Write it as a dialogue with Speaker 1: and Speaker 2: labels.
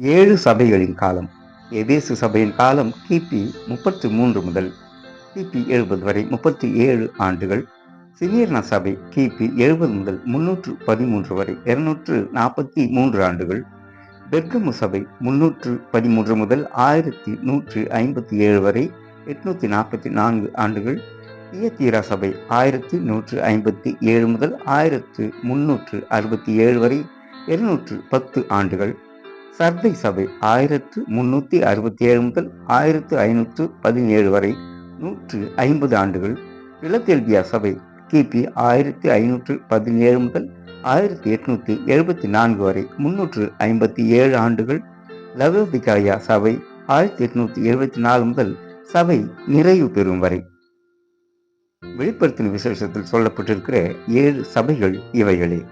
Speaker 1: ஏழு சபைகளின் காலம். எபேசு சபையின் காலம் கிபி முப்பத்தி மூன்று முதல் கிபி எழுபது வரை முப்பத்தி ஏழு ஆண்டுகள். சிமிர்னா சபை கிபி எழுபது முதல் முன்னூற்று பதிமூன்று வரை இருநூற்று நாற்பத்தி மூன்று ஆண்டுகள். பெர்கமு சபை முன்னூற்று பதிமூன்று முதல் ஆயிரத்தி நூற்று ஐம்பத்தி ஏழு வரை எட்நூற்றி நாற்பத்தி நான்கு ஆண்டுகள். தியத்தீரா சபை ஆயிரத்தி நூற்று ஐம்பத்தி ஏழு முதல் ஆயிரத்து முன்னூற்று அறுபத்தி ஏழு வரை இருநூற்று பத்து ஆண்டுகள். சர்தை சபை ஆயிரத்து முன்னூற்றி அறுபத்தி ஏழு முதல் ஆயிரத்து ஐநூற்று பதினேழு வரை நூற்று ஐம்பது ஆண்டுகள் பிலதெல்பியா சபை கிபி ஆயிரத்தி ஐநூற்று பதினேழு முதல் ஆயிரத்தி எட்நூற்றி எழுபத்தி நான்கு வரை முன்னூற்று ஐம்பத்தி ஏழு ஆண்டுகள் லவோபிகாயா சபை ஆயிரத்தி எட்நூற்றி எழுபத்தி நாலு முதல் சபை நிறைவு பெறும் வரை. வெளிப்படுத்தின விசேஷத்தில் சொல்லப்பட்டிருக்கிற ஏழு சபைகள் இவைகளே.